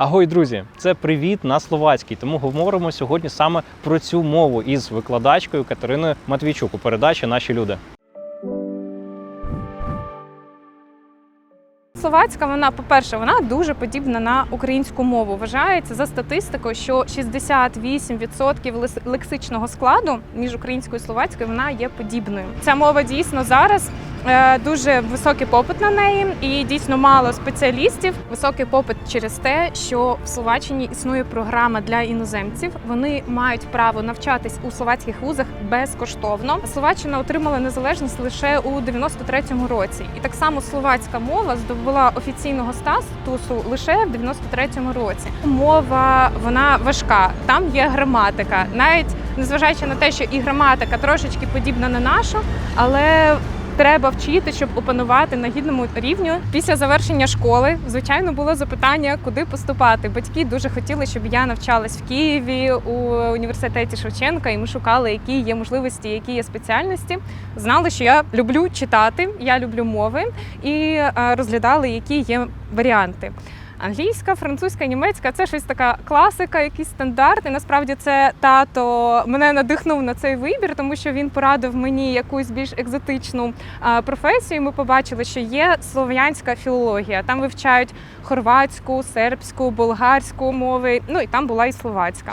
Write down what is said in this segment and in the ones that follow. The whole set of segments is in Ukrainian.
Агой, друзі, це привіт на словацькій. Тому говоримо сьогодні саме про цю мову із викладачкою Катериною Матвійчук у передачі Наші люди. Словацька, вона, по-перше, вона дуже подібна на українську мову. Вважається за статистикою, що 68% лес- лексичного складу між українською і словацькою вона є подібною. Ця мова дійсно зараз дуже високий попит на неї, і дійсно мало спеціалістів. Високий попит через те, що в Словаччині існує програма для іноземців. Вони мають право навчатись у словацьких вузах безкоштовно. Словаччина отримала незалежність лише у 93-му році, і так само словацька мова здобула офіційного статусу лише в 93-му році. Мова вона важка, там є граматика, навіть незважаючи на те, що і граматика трошечки подібна на нашу, але Треба вчити, щоб опанувати на гідному рівню. Після завершення школи, звичайно, було запитання, куди поступати. Батьки дуже хотіли, щоб я навчалась в Києві у університеті Шевченка, і ми шукали, які є можливості, які є спеціальності. Знали, що я люблю читати, я люблю мови, і е, розглядали, які є варіанти. Англійська, французька, німецька це щось така класика, якийсь стандарт. І насправді це тато мене надихнув на цей вибір, тому що він порадив мені якусь більш екзотичну а, професію. Ми побачили, що є слов'янська філологія. Там вивчають хорватську, сербську, болгарську мови. Ну і там була і словацька.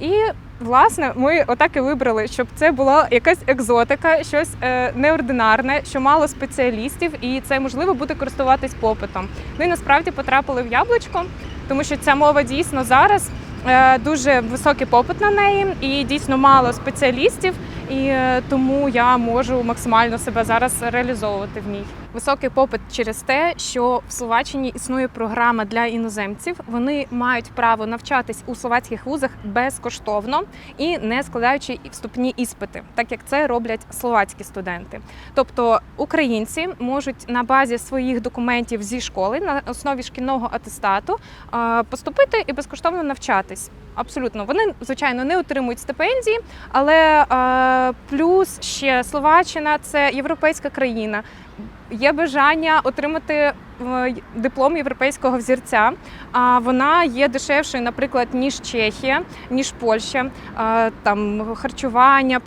І власне ми отак і вибрали, щоб це була якась екзотика, щось е, неординарне, що мало спеціалістів, і це можливо буде користуватись попитом. Ну і насправді потрапили в яблучко, тому що ця мова дійсно зараз е, дуже високий попит на неї, і дійсно мало спеціалістів. І е, тому я можу максимально себе зараз реалізовувати в ній. Високий попит через те, що в Словаччині існує програма для іноземців. Вони мають право навчатись у словацьких вузах безкоштовно і не складаючи вступні іспити, так як це роблять словацькі студенти. Тобто українці можуть на базі своїх документів зі школи на основі шкільного атестату е, поступити і безкоштовно навчатись. Абсолютно, вони звичайно не отримують стипендії, але е, плюс ще Словаччина це європейська країна. Є бажання отримати е, диплом європейського взірця. А вона є дешевшою, наприклад, ніж Чехія, ніж Польща, там харчування,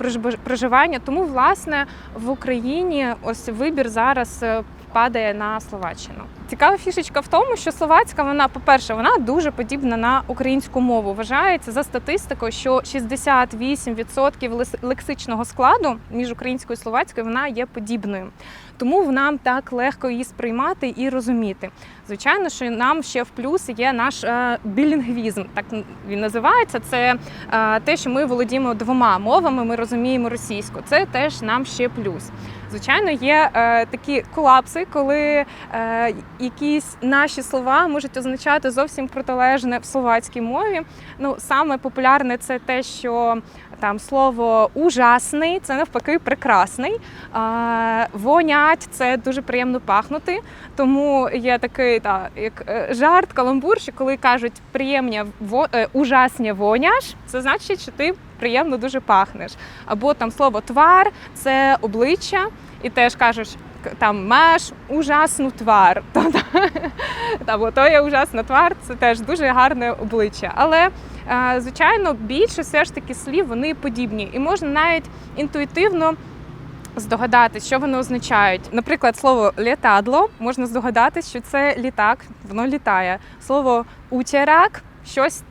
проживання. Тому, власне, в Україні ось вибір зараз е, падає на Словаччину. Цікава фішечка в тому, що словацька вона, по-перше, вона дуже подібна на українську мову. Вважається за статистикою, що 68% лексичного складу між українською і словацькою вона є подібною. Тому нам так легко її сприймати і розуміти. Звичайно, що нам ще в плюс є наш е, білінгвізм, так він називається. Це е, те, що ми володіємо двома мовами, ми розуміємо російську. Це теж нам ще плюс. Звичайно, є е, такі колапси, коли якісь наші слова можуть означати зовсім протилежне в словацькій мові. Ну, саме популярне це те, що там слово ужасний це навпаки прекрасний. А, вонять це дуже приємно пахнути. Тому є такий та, як е, жарт, каламбур, що коли кажуть приємня во, е, ужасня воняш, це значить, що ти приємно дуже пахнеш. Або там слово твар це обличчя, і теж кажеш. Там маєш ужасну твар, або то є ужасна твар, це теж дуже гарне обличчя. Але е, звичайно, більше все ж таки слів вони подібні, і можна навіть інтуїтивно здогадатись, що вони означають. Наприклад, слово літадло можна здогадатись, що це літак, воно літає. Слово утярак щось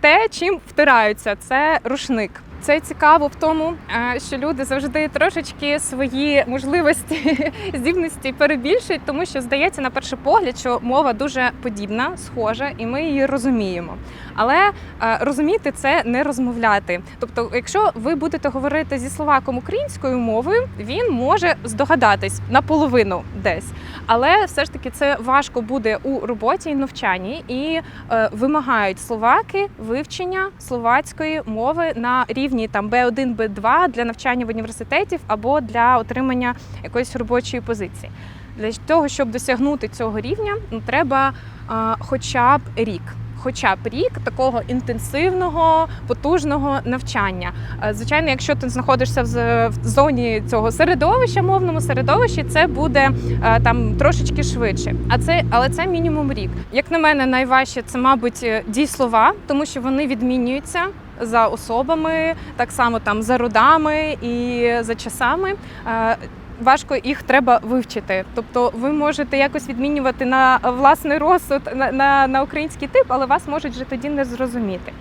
те, чим втираються, це рушник. Це цікаво в тому, е, що люди завжди трошечки свої можливості, здібності перебільшують, тому що здається на перший погляд, що мова дуже подібна, схожа, і ми її розуміємо. Але е, розуміти це не розмовляти. Тобто, якщо ви будете говорити зі словаком українською мовою, він може здогадатись наполовину десь. Але все ж таки це важко буде у роботі і навчанні, і е, вимагають словаки вивчення словацької мови на рівні там B1, B2 для навчання в університетів або для отримання якоїсь робочої позиції. Для того, щоб досягнути цього рівня, ну, треба е, хоча б рік. хоча б рік такого інтенсивного, потужного навчання. Е, Звичайно, якщо ти знаходишся в зоні цього середовища, мовному середовищі, це буде е, там трошечки швидше. А це, але це мінімум рік. Як на мене, найважче це, мабуть, е, дійслова, тому що вони відмінюються. За особами, так само там за родами і за часами. Е, Важко їх треба вивчити. Тобто ви можете якось відмінювати на власний розсуд на, на, на український тип, але вас можуть вже тоді не зрозуміти.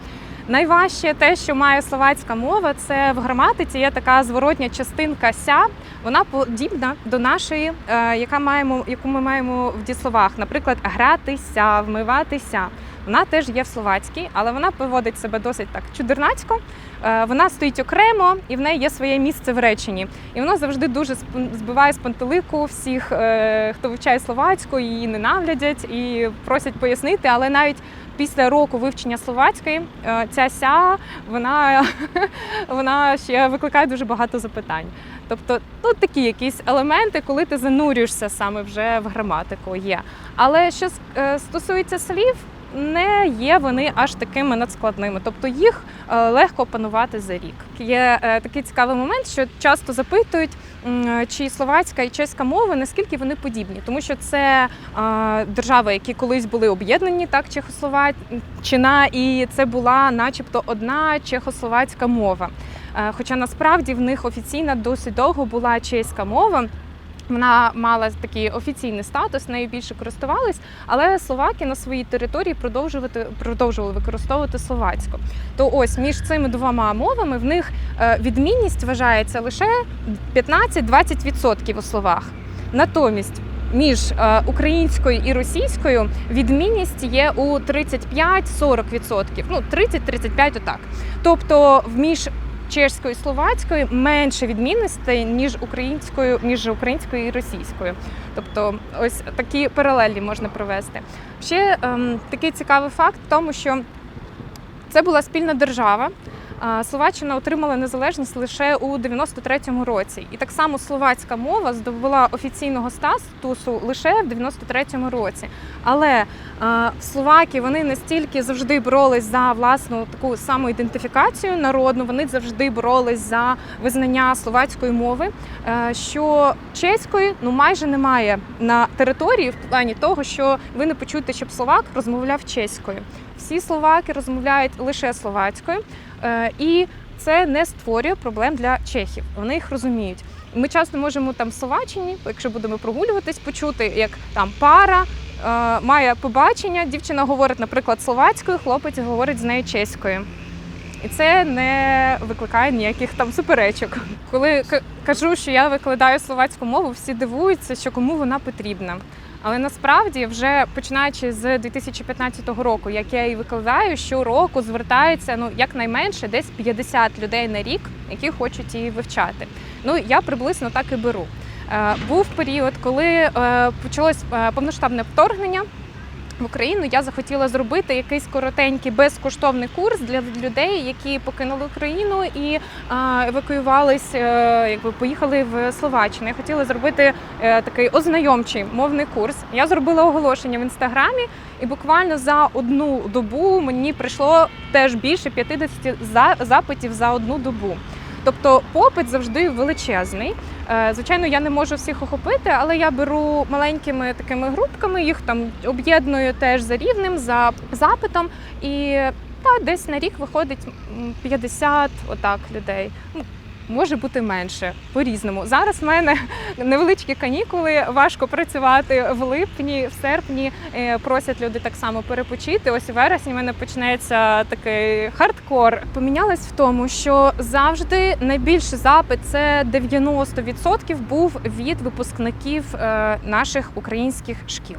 Найважче те, що має словацька мова, це в граматиці є така зворотня частинка ся. Вона подібна до нашої, е, яка маємо, яку ми маємо в дієсловах. Наприклад, гратися, вмиватися. Вона теж є в словацькій, але вона поводить себе досить так чудернацько. Е, Вона стоїть окремо і в неї є своє місце в реченні. І воно завжди дуже збиває з пантелику всіх, е, хто вивчає словацьку, її ненавидять і просять пояснити. Але навіть після року вивчення словацької е, ця ся вона, вона ще викликає дуже багато запитань. Тобто, ну такі якісь елементи, коли ти занурюєшся саме вже в граматику, є. Але що стосується слів, не є вони аж такими надскладними, тобто їх е, легко опанувати за рік. Є е, такий цікавий момент, що часто запитують, чи словацька і чеська мови, наскільки вони подібні, тому що це е, держави, які колись були об'єднані, так Чехословаччина, і це була, начебто, одна чехословацька мова. Хоча насправді в них офіційна досить довго була чеська мова. Вона мала такий офіційний статус, нею більше користувались, але словаки на своїй території продовжувати продовжували використовувати словацьку. То ось між цими двома мовами в них е, відмінність вважається лише 15-20% у словах. Натомість між е, українською і російською відмінність є у 35-40%. Ну 30-35 отак. Тобто між чешською і словацькою менше відмінностей ніж українською, між українською і російською. Тобто, ось такі паралелі можна провести. Ще ем, такий цікавий факт в тому, що це була спільна держава. Словаччина отримала незалежність лише у 93-му році, і так само словацька мова здобула офіційного статусу лише в 93-му році. Але словаки вони настільки завжди боролись за власну таку самоідентифікацію народну, вони завжди боролись за визнання словацької мови, е, що чеської ну майже немає на території в плані того, що ви не почуєте, щоб словак розмовляв чеською. Всі словаки розмовляють лише словацькою, е, і це не створює проблем для чехів. Вони їх розуміють. Ми часто можемо там в Словаччині, якщо будемо прогулюватись, почути, як там пара е, має побачення, дівчина говорить, наприклад, словацькою, хлопець говорить з нею чеською. І це не викликає ніяких там суперечок. Коли к- кажу, що я викладаю словацьку мову, всі дивуються, що кому вона потрібна. Але насправді, вже починаючи з 2015 року, як я і викладаю, щороку звертається ну якнайменше десь 50 людей на рік, які хочуть її вивчати. Ну я приблизно так і беру. Е, Був період, коли е, почалось е, повноштабне вторгнення. В Україну я захотіла зробити якийсь коротенький безкоштовний курс для людей, які покинули Україну і евакуювались, е, якби поїхали в Словаччину. Я хотіла зробити е, такий ознайомчий мовний курс. Я зробила оголошення в інстаграмі, і буквально за одну добу мені прийшло теж більше 50 запитів за одну добу. Тобто попит завжди величезний. Е, Звичайно, я не можу всіх охопити, але я беру маленькими такими групками, їх там об'єдную теж за рівнем, за запитом. І та десь на рік виходить 50 отак людей. Може бути менше по-різному. Зараз в мене невеличкі канікули, важко працювати в липні, в серпні е, просять люди так само перепочити. Ось у вересні в мене почнеться такий хардкор. Помінялось в тому, що завжди найбільший запит це 90% був від випускників е, наших українських шкіл.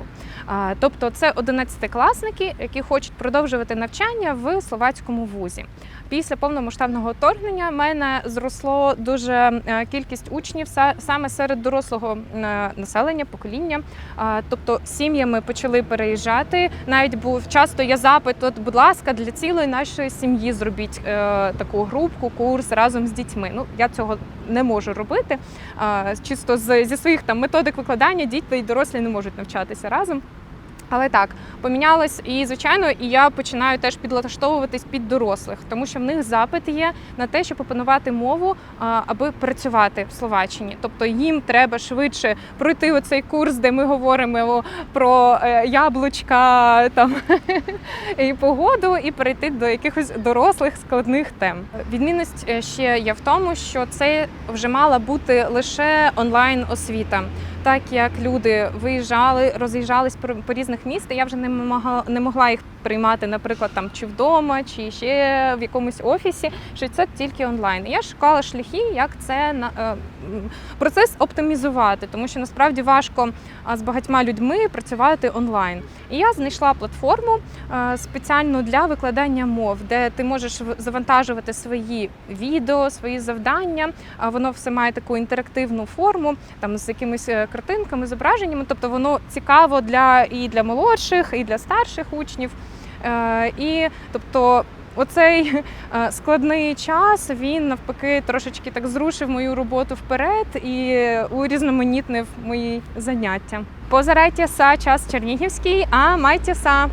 Тобто це 11-класники, які хочуть продовжувати навчання в словацькому вузі. Після повномасштабного вторгнення мене зросло дуже е, кількість учнів саме серед дорослого е, населення, покоління. Тобто сім'ями почали переїжджати. Навіть був часто є запит, от, будь ласка, для цілої нашої сім'ї зробіть е, таку групку, курс разом з дітьми. Ну я цього не можу робити. Чисто зі своїх там методик викладання діти і дорослі не можуть навчатися разом. Але так, помінялось і звичайно, і я починаю теж підлаштовуватись під дорослих, тому що в них запит є на те, щоб опанувати мову, аби працювати в Словаччині. Тобто їм треба швидше пройти оцей курс, де ми говоримо про е, яблучка там і погоду, і перейти до якихось дорослих складних тем. Відмінність е, ще є в тому, що це вже мала бути лише онлайн освіта. Так як люди виїжджали, роз'їжджались по, різних містах, я вже не могла, не могла їх приймати, наприклад, там чи вдома, чи ще в якомусь офісі, що це тільки онлайн. Я шукала шляхи, як це на е, процес оптимізувати, тому що насправді важко з багатьма людьми працювати онлайн. І я знайшла платформу е, спеціально для викладання мов, де ти можеш завантажувати свої відео, свої завдання. А воно все має таку інтерактивну форму, там з якимись е, картинками, зображеннями. Тобто воно цікаво для і для молодших, і для старших учнів. Е, І тобто. Оцей е, складний час він навпаки трошечки так зрушив мою роботу вперед і урізноманітнив мої заняття. Позарайте са час чернігівський, а майте са